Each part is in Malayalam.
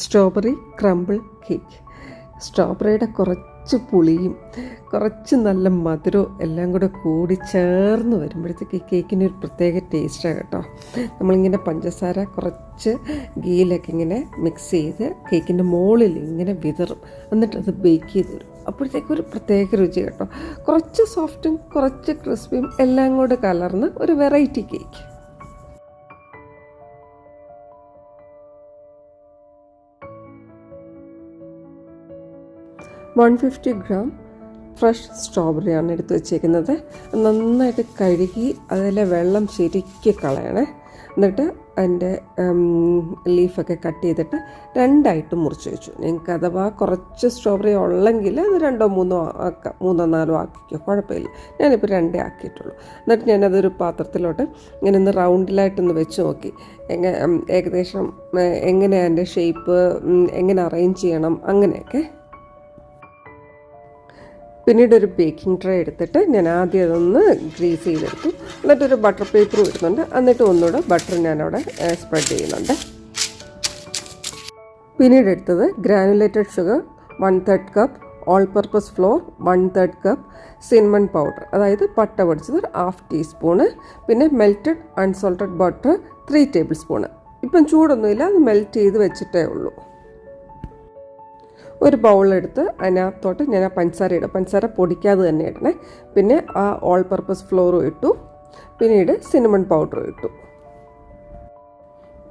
സ്ട്രോബെറി ക്രംബിൾ കേക്ക് സ്ട്രോബെറിയുടെ കുറച്ച് പുളിയും കുറച്ച് നല്ല മധുരവും എല്ലാം കൂടെ കൂടി ചേർന്ന് വരുമ്പോഴത്തേക്ക് ഈ കേക്കിന് ഒരു പ്രത്യേക ടേസ്റ്റാണ് കേട്ടോ. നമ്മളിങ്ങനെ പഞ്ചസാര കുറച്ച് ഗീലൊക്കെ ഇങ്ങനെ മിക്സ് ചെയ്ത് കേക്കിന്റെ മുകളിൽ ഇങ്ങനെ വിതറും. എന്നിട്ട് അത് ബേക്ക് ചെയ്ത് തരും അപ്പോഴത്തേക്ക് ഒരു പ്രത്യേക രുചി കേട്ടോ. കുറച്ച് സോഫ്റ്റും കുറച്ച് ക്രിസ്പിയും എല്ലാം കൂടെ കലർന്ന് ഒരു variety cake one fifty gram fresh സ്ട്രോബെറിയാണ് എടുത്ത് വെച്ചേക്കുന്നത്. നന്നായിട്ട് കഴുകി അതിലെ വെള്ളം ശരിക്ക് കളയണേ. എന്നിട്ട് അതിന്റെ ലീഫൊക്കെ കട്ട് ചെയ്തിട്ട് രണ്ടായിട്ട് മുറിച്ച് വെച്ചു. നിങ്ങൾക്ക് അഥവാ കുറച്ച് സ്ട്രോബെറി ഉള്ളെങ്കിൽ അത് രണ്ടോ മൂന്നോ ആക്കാം മൂന്നോ നാലോ ആക്കിക്കോ. കുഴപ്പമില്ല. ഞാനിപ്പോൾ രണ്ടേ ആക്കിയിട്ടുള്ളൂ. എന്നിട്ട് ഞാനതൊരു പാത്രത്തിലോട്ട് ഇങ്ങനെ ഒന്ന് റൗണ്ടിലായിട്ടൊന്ന് വെച്ച് നോക്കി. എങ്ങനെ ഏകദേശം എങ്ങനെ എന്റെ ഷേപ്പ് എങ്ങനെ അറേഞ്ച് ചെയ്യണം അങ്ങനെയൊക്കെ പിന്നീട് ഒരു ബേക്കിംഗ് ട്രേ എടുത്തിട്ട് ഞാൻ ആദ്യം അതൊന്ന് ഗ്രീസ് ചെയ്തെടുത്തു എന്നിട്ടൊരു ബട്ടർ പേപ്പർ ഇടുന്നുണ്ട്. എന്നിട്ട് ഒന്നുകൂടെ ബട്ടർ ഞാനവിടെ സ്പ്രെഡ് ചെയ്യുന്നുണ്ട്. പിന്നീട് എടുത്തത് granulated sugar one third cup all purpose flour one third cup cinnamon powder അതായത് പട്ട പൊടിച്ചത് ഹാഫ് ടീസ്പൂണ് പിന്നെ melted unsalted butter three tablespoon ഇപ്പം ചൂടൊന്നുമില്ല അത് മെൽറ്റ് ചെയ്ത് വെച്ചിട്ടേ ഉള്ളൂ. ഒരു ബൗളെടുത്ത് അതിനകത്തോട്ട് ഞാൻ ആ പഞ്ചസാര ഇടും. പഞ്ചസാര പൊടിക്കാതെ തന്നെ ഇടണേ. പിന്നെ ആ ഓൾ പർപ്പസ് ഫ്ലോറും ഇട്ടു. പിന്നീട് സിനമൺ പൗഡറും ഇട്ടു.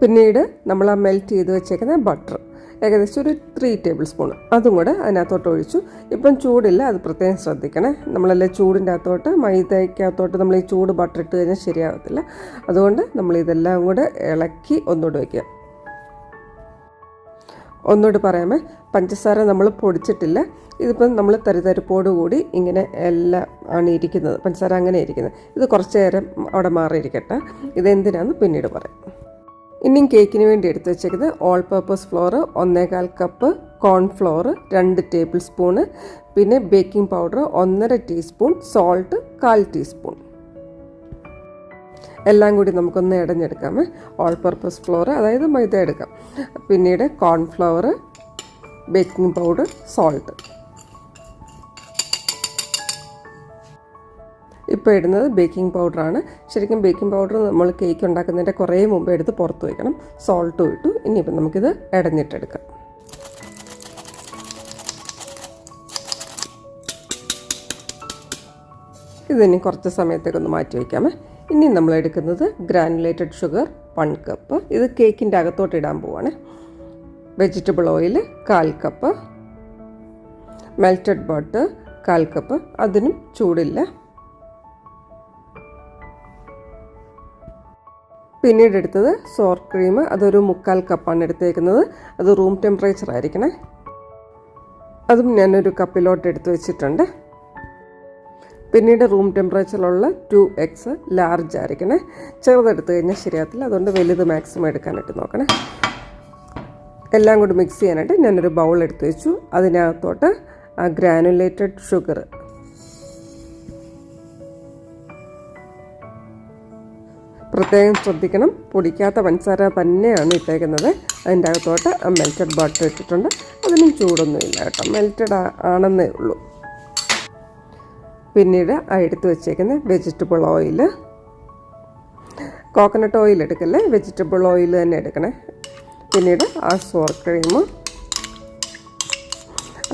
പിന്നീട് നമ്മൾ ആ മെൽറ്റ് ചെയ്ത് വെച്ചേക്കുന്ന ബട്ടർ ഏകദേശം ഒരു ത്രീ ടേബിൾ സ്പൂൺ അതും കൂടെ അതിനകത്തോട്ട് ഒഴിച്ചു. ഇപ്പം ചൂടില്ല അത് പ്രത്യേകം ശ്രദ്ധിക്കണേ. നമ്മളല്ലേ ചൂടിന്റെ അകത്തോട്ട് മൈദയ്ക്കകത്തോട്ട് നമ്മൾ ഈ ചൂട് ബട്ടർ ഇട്ട് കഴിഞ്ഞാൽ ശരിയാകത്തില്ല. അതുകൊണ്ട് നമ്മൾ ഇതെല്ലാം കൂടെ ഇളക്കി ഒന്നുകൂടെ വയ്ക്കുക ഒന്നുകൂടി പറയാമേ. പഞ്ചസാര നമ്മൾ പൊടിച്ചിട്ടില്ല. ഇതിപ്പം നമ്മൾ തരിതരിപ്പോട് കൂടി ഇങ്ങനെ എല്ലാം ആണ് ഇരിക്കുന്നത്. പഞ്ചസാര അങ്ങനെ ഇരിക്കുന്നത്. ഇത് കുറച്ച് നേരം അവിടെ മാറിയിരിക്കട്ടെ. ഇതെന്തിനാന്ന് പിന്നീട് പറയാം. ഇനിയും കേക്കിന് വേണ്ടി എടുത്തു വെച്ചേക്കുന്നത് ഓൾ പർപ്പസ് ഫ്ലോർ ഒന്നേകാൽ കപ്പ് കോൺഫ്ലോർ രണ്ട് ടേബിൾ സ്പൂണ് പിന്നെ ബേക്കിംഗ് പൗഡർ ഒന്നര ടീസ്പൂൺ സോൾട്ട് കാൽ ടീസ്പൂൺ എല്ലാം കൂടി നമുക്കൊന്ന് ഇടഞ്ഞെടുക്കാം. ഓൾ പർപ്പസ് ഫ്ലോർ അതായത് മൈദ എടുക്കാം. പിന്നീട് കോൺഫ്ലവർ ബേക്കിംഗ് പൗഡർ സോൾട്ട് ഇപ്പോൾ ഇടുന്നത് ബേക്കിംഗ് പൗഡറാണ് ശരിക്കും ബേക്കിംഗ് പൗഡർ നമ്മൾ കേക്ക് ഉണ്ടാക്കുന്നതിന്റെ കുറേ മുമ്പ് എടുത്ത് പുറത്ത് വയ്ക്കണം സോൾട്ടും ഇട്ടു. ഇനിയിപ്പോൾ നമുക്കിത് ഇടഞ്ഞിട്ടെടുക്കാം. ഇതിനി കുറച്ച് സമയത്തേക്കൊന്ന് മാറ്റി വയ്ക്കാമേ ഇനി നമ്മൾ എടുക്കുന്നത് ഗ്രാനുലേറ്റഡ് ഷുഗർ വൺ കപ്പ്. ഇത് കേക്കിന്റെ അകത്തോട്ട് ഇടാൻ പോവാണ്. വെജിറ്റബിൾ ഓയിൽ കാൽ കപ്പ്. മെൽറ്റഡ് ബട്ടർ കാൽ കപ്പ്. അതിനും ചൂടില്ല. പിന്നീട് എടുത്തത് സോർ ക്രീം. അതൊരു മുക്കാൽ കപ്പാണ് എടുത്തേക്കുന്നത്. അത് റൂം ടെമ്പറേച്ചർ ആയിരിക്കണേ. അതും ഞാനൊരു കപ്പിലോട്ട് എടുത്ത് വെച്ചിട്ടുണ്ട്. പിന്നീട് റൂം ടെമ്പറേച്ചറിലുള്ള ടു എക്സ് ലാർജ് ആയിരിക്കണേ. ചെറുതെടുത്ത് കഴിഞ്ഞാൽ ശരിയാകത്തില്ല. അതുകൊണ്ട് വലുത് മാക്സിമം എടുക്കാനായിട്ട് നോക്കണേ. എല്ലാം കൂടി മിക്സ് ചെയ്യാനായിട്ട് ഞാനൊരു ബൗൾ എടുത്ത് വെച്ചു. അതിനകത്തോട്ട് ഗ്രാനുലേറ്റഡ് ഷുഗർ. പ്രത്യേകം ശ്രദ്ധിക്കണം. പൊടിക്കാത്ത പഞ്ചസാര തന്നെയാണ് ഇട്ടേക്കുന്നത്. അതിന്റെ അകത്തോട്ട് മെൽറ്റഡ് ബട്ടർ ഇട്ടിട്ടുണ്ട്. അതിനും ചൂടൊന്നുമില്ല കേട്ടോ. മെൽറ്റഡ് ആണെന്നേ ഉള്ളൂ. പിന്നീട് ആ എടുത്ത് വെച്ചേക്കുന്ന വെജിറ്റബിൾ ഓയിൽ കോക്കനട്ട് ഓയിൽ എടുക്കല്ലേ? വെജിറ്റബിൾ ഓയിൽ തന്നെ എടുക്കണേ. പിന്നീട് ആ സോർ ക്രീം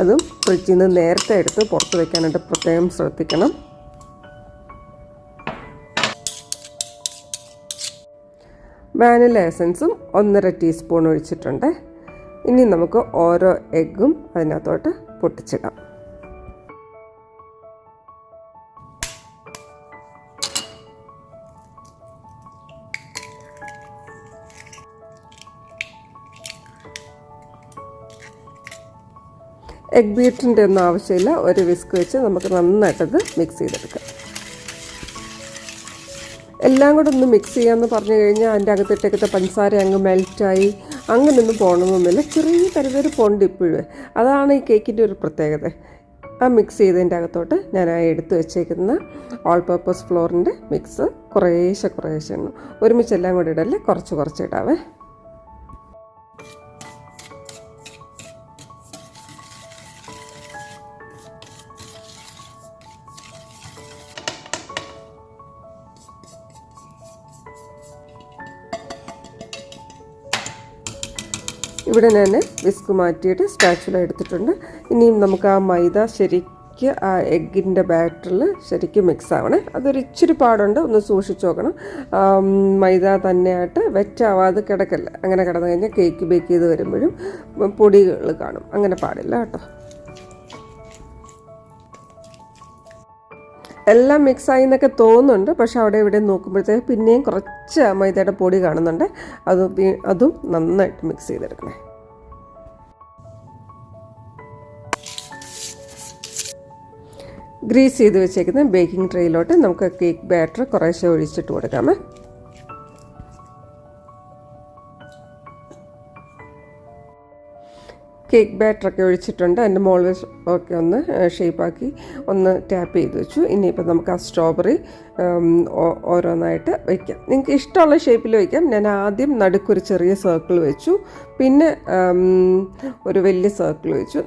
അതും ഫ്രിഡ്ജിൽ നിന്ന് നേരത്തെ എടുത്ത് പുറത്ത് വയ്ക്കാനായിട്ട് പ്രത്യേകം ശ്രദ്ധിക്കണം. വാനില എസൻസും ഒന്നര ടീസ്പൂൺ ഒഴിച്ചിട്ടുണ്ട്. ഇനി നമുക്ക് ഓരോ എഗ്ഗും അതിനകത്തോട്ട് പൊട്ടിച്ചിടാം. എഗ് ബീറ്റിന്റെ ഒന്നും ആവശ്യമില്ല. ഒരു വിസ്ക് വെച്ച് നമുക്ക് നന്നായിട്ടത് മിക്സ് ചെയ്തെടുക്കാം. എല്ലാം കൂടെ ഒന്ന് മിക്സ് ചെയ്യാമെന്ന് പറഞ്ഞു കഴിഞ്ഞാൽ അതിന്റെ അകത്തിട്ടേക്കത്തെ പഞ്ചസാര അങ്ങ് മെൽറ്റായി അങ്ങനെയൊന്നും പോകണമെന്നൊന്നുമില്ല ചെറിയ തരത്തിൽ പോണ്ട് ഇപ്പോഴും. അതാണ് ഈ കേക്കിന്റെ ഒരു പ്രത്യേകത. ആ മിക്സ് ചെയ്തതിന്റെ അകത്തോട്ട് ഞാൻ ആ എടുത്ത് വെച്ചേക്കുന്ന ഓൾ പർപ്പസ് ഫ്ലോറിന്റെ മിക്സ് കുറേശ്ശെ കുറേശ്ശെ എണ്ണം. ഒരുമിച്ച് എല്ലാം കൂടി ഇടല്ലേ? കുറച്ച് കുറച്ച് ഇടാവേ. ഇവിടെ ഞാൻ വിസ്ക് മാറ്റിയിട്ട് സ്പാച്ചുല എടുത്തിട്ടുണ്ട്. ഇനിയും നമുക്ക് ആ മൈദ ശരിക്ക് ആ എഗ്ഗിന്റെ ബാറ്ററിൽ ശരിക്കും മിക്സ് ആവണേ. അതൊരു ഇച്ചിരി പാടുണ്ട്. ഒന്ന് സൂക്ഷിച്ച് നോക്കണം. മൈദ തന്നെയായിട്ട് വെറ്റാവാതെ കിടക്കല്ല. അങ്ങനെ കിടന്നു കഴിഞ്ഞാൽ കേക്ക് ബേക്ക് ചെയ്ത് വരുമ്പോഴും പൊടികൾ കാണും. അങ്ങനെ പാടില്ല കേട്ടോ. എല്ലാം മിക്സ് ആയി എന്നൊക്കെ തോന്നുന്നുണ്ട്. പക്ഷെ അവിടെ ഇവിടെ നോക്കുമ്പോഴത്തേക്ക് പിന്നെയും കുറച്ച് മൈദയുടെ പൊടി കാണുന്നുണ്ട്. അത് അതും നന്നായിട്ട് മിക്സ് ചെയ്തെടുക്കണേ. ഗ്രീസ് ചെയ്ത് വെച്ചേക്കുന്ന ബേക്കിംഗ് ട്രേയിലോട്ട് നമുക്ക് കേക്ക് ബാറ്റർ കുറേശ്ശെ ഒഴിച്ചിട്ട് കൊടുക്കാമേ. കേക്ക് ബാറ്ററൊക്കെ ഒഴിച്ചിട്ടുണ്ട്. അതിന്റെ മോൾ ഒക്കെ ഒന്ന് ഷേപ്പാക്കി ഒന്ന് ടാപ്പ് ചെയ്ത് വെച്ചു. ഇനിയിപ്പോൾ നമുക്ക് ആ സ്ട്രോബെറി ഓരോന്നായിട്ട് വയ്ക്കാം നിങ്ങൾക്ക് ഇഷ്ടമുള്ള ഷേപ്പിൽ വയ്ക്കാം ഞാൻ ആദ്യം നടുക്കൊരു ചെറിയ സർക്കിൾ വെച്ചു. പിന്നെ ഒരു വലിയ സർക്കിൾ വെച്ചു.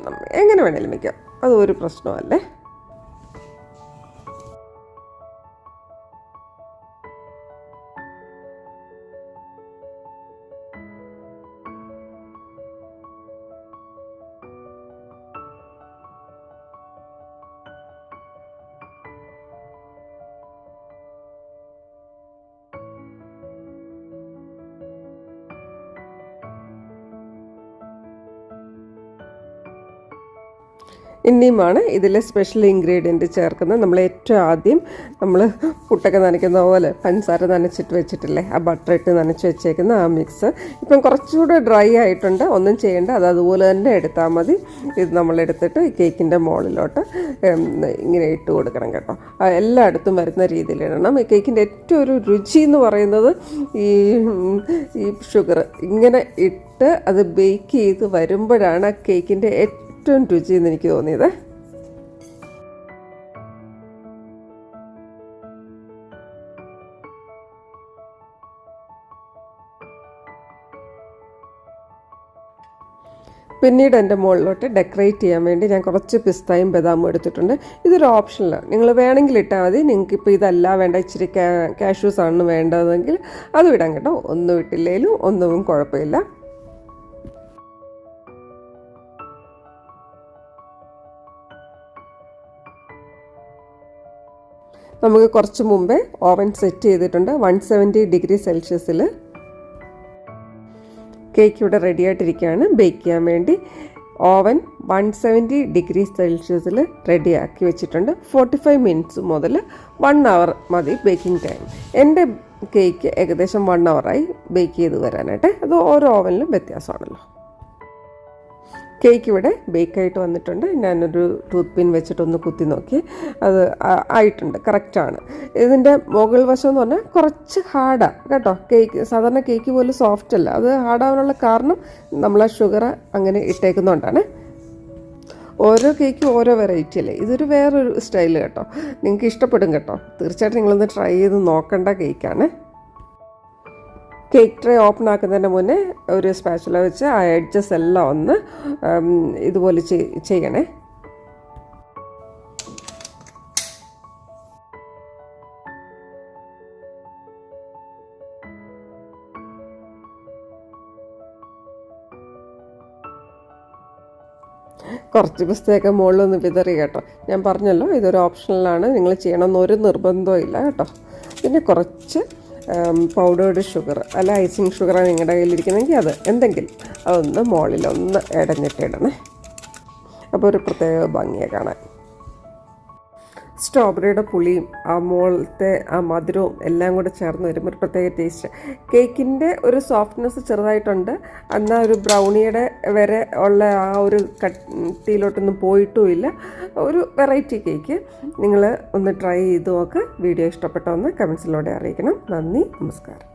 എങ്ങനെ വേണേലും വയ്ക്കാം അത് ഒരു പ്രശ്നമല്ലേ? ഇനിയുമാണ് ഇതിലെ സ്പെഷ്യൽ ഇൻഗ്രീഡിയന്റ് ചേർക്കുന്നത്. നമ്മൾ ഏറ്റവും ആദ്യം നമ്മൾ പുട്ടൊക്കെ നനയ്ക്കുന്ന പോലെ പഞ്ചസാര നനച്ചിട്ട് വെച്ചിട്ടില്ലേ? ആ ബട്ടർ ഇട്ട് നനച്ച് വെച്ചേക്കുന്ന ആ മിക്സ് ഇപ്പം കുറച്ചുകൂടെ ഡ്രൈ ആയിട്ടുണ്ട്. ഒന്നും ചെയ്യേണ്ട. അത് അതുപോലെ തന്നെ എടുത്താൽ മതി. ഇത് നമ്മൾ എടുത്തിട്ട് ഈ കേക്കിന്റെ മുകളിലോട്ട് ഇങ്ങനെ ഇട്ട് കൊടുക്കണം കേട്ടോ. എല്ലായിടത്തും വരുന്ന രീതിയിൽ ഇടണം. ഈ കേക്കിന്റെ ഏറ്റവും ഒരു രുചി എന്ന് പറയുന്നത് ഈ ഈ ഷുഗർ ഇങ്ങനെ ഇട്ട് അത് ബേക്ക് ചെയ്ത് വരുമ്പോഴാണ് ആ കേക്കിന്റെ ഏറ്റവും രുചി എന്ന് എനിക്ക് തോന്നിയത്. പിന്നീട് എന്റെ മുകളിലോട്ട് ഡെക്കറേറ്റ് ചെയ്യാൻ വേണ്ടി ഞാൻ കുറച്ച് പിസ്തയും ബദാമും എടുത്തിട്ടുണ്ട്. ഇതൊരു ഓപ്ഷനിലാണ്. നിങ്ങൾ വേണമെങ്കിൽ ഇട്ടാൽ മതി. നിങ്ങൾക്ക് ഇപ്പോൾ ഇതല്ല വേണ്ട. ഇച്ചിരി കാഷ്യൂസ് ആണ് വേണ്ടതെങ്കിൽ അതും ഇടാം കേട്ടോ. ഒന്നും ഇട്ടില്ലെങ്കിലും ഒന്നും കുഴപ്പമില്ല. നമുക്ക് കുറച്ച് മുമ്പേ ഓവൻ സെറ്റ് ചെയ്തിട്ടുണ്ട് വൺ സെവന്റി ഡിഗ്രി സെൽഷ്യസിൽ കേക്ക് ഇവിടെ റെഡി ആയിട്ടിരിക്കുകയാണ്. ബേക്ക് ചെയ്യാൻ വേണ്ടി ഓവൻ വൺ സെവന്റി ഡിഗ്രി സെൽഷ്യസിൽ റെഡിയാക്കി വെച്ചിട്ടുണ്ട്. ഫോർട്ടി ഫൈവ് മിനിറ്റ്സ് മുതൽ വൺ അവർ മതി ബേക്കിംഗ് ടൈം എന്റെ കേക്ക് ഏകദേശം വൺ അവറായി ബേക്ക് ചെയ്ത് വരാനായിട്ട്. അത് ഓരോ ഓവനിലും വ്യത്യാസമാണല്ലോ. കേക്ക് ഇവിടെ ബേക്കായിട്ട് വന്നിട്ടുണ്ട്. ഞാനൊരു ടൂത്ത് പിൻ വെച്ചിട്ടൊന്ന് കുത്തി നോക്കി. അത് ആയിട്ടുണ്ട്. കറക്റ്റാണ് ഇതിന്റെ മുകൾ വശം എന്ന് പറഞ്ഞാൽ കുറച്ച് ഹാർഡാണ് കേട്ടോ? കേക്ക് സാധാരണ കേക്ക് പോലും സോഫ്റ്റ് അല്ല. അത് ഹാർഡാവാനുള്ള കാരണം നമ്മൾ ആ ഷുഗർ അങ്ങനെ ഇട്ടേക്കുന്നതുകൊണ്ടാണ് ഓരോ കേക്കും ഓരോ വെറൈറ്റി അല്ലേ? ഇതൊരു വേറൊരു സ്റ്റൈൽ കേട്ടോ. നിങ്ങൾക്ക് ഇഷ്ടപ്പെടും കേട്ടോ. തീർച്ചയായിട്ടും നിങ്ങളൊന്ന് ട്രൈ ചെയ്ത് നോക്കേണ്ട കേക്കാണ്. കേക്ക് ട്രേ ഓപ്പൺ ആക്കുന്നതിന് മുന്നേ ഒരു സ്പാച്ചുല വെച്ച് ആ എഡ്ജസ് എല്ലാം ഒന്ന് ഇതുപോലെ ചെയ്യണേ. കുറച്ച് പുസ്തകമൊക്കെ മുകളിലൊന്ന് വിതറി കേട്ടോ. ഞാൻ പറഞ്ഞല്ലോ ഇതൊരു ഓപ്ഷണലാണ് നിങ്ങൾ ചെയ്യണമെന്നൊരു നിർബന്ധവും ഇല്ല കേട്ടോ. പിന്നെ കുറച്ച് പൗഡേർഡ് ഷുഗർ അല്ല ഐസിങ് ഷുഗറാണ് നിങ്ങളുടെ കയ്യിലിരിക്കുന്നതെങ്കിൽ അത്. എന്തെങ്കിലും. അതൊന്ന് മുകളിലൊന്ന് ഇടഞ്ഞിട്ടിടണേ അപ്പോൾ ഒരു പ്രത്യേക ഭംഗിയെ കാണാൻ. സ്ട്രോബെറിയുടെ പുളിയും ആ മോളത്തെ ആ മധുരവും എല്ലാം കൂടെ ചേർന്ന് വരുമ്പോൾ ഒരു പ്രത്യേക ടേസ്റ്റ്. കേക്കിന്റെ ഒരു സോഫ്റ്റ്നെസ് ചെറുതായിട്ടുണ്ട്. എന്നാൽ ഒരു ബ്രൗണിയുടെ വരെ ഉള്ള ആ ഒരു കട്ടിയിലോട്ടൊന്നും പോയിട്ടുമില്ല. ഒരു വെറൈറ്റി കേക്ക്. നിങ്ങൾ ഒന്ന് ട്രൈ ചെയ്ത് നോക്കുക വീഡിയോ ഇഷ്ടപ്പെട്ടൊന്ന് കമൻസിലൂടെ അറിയിക്കണം. നന്ദി നമസ്കാരം.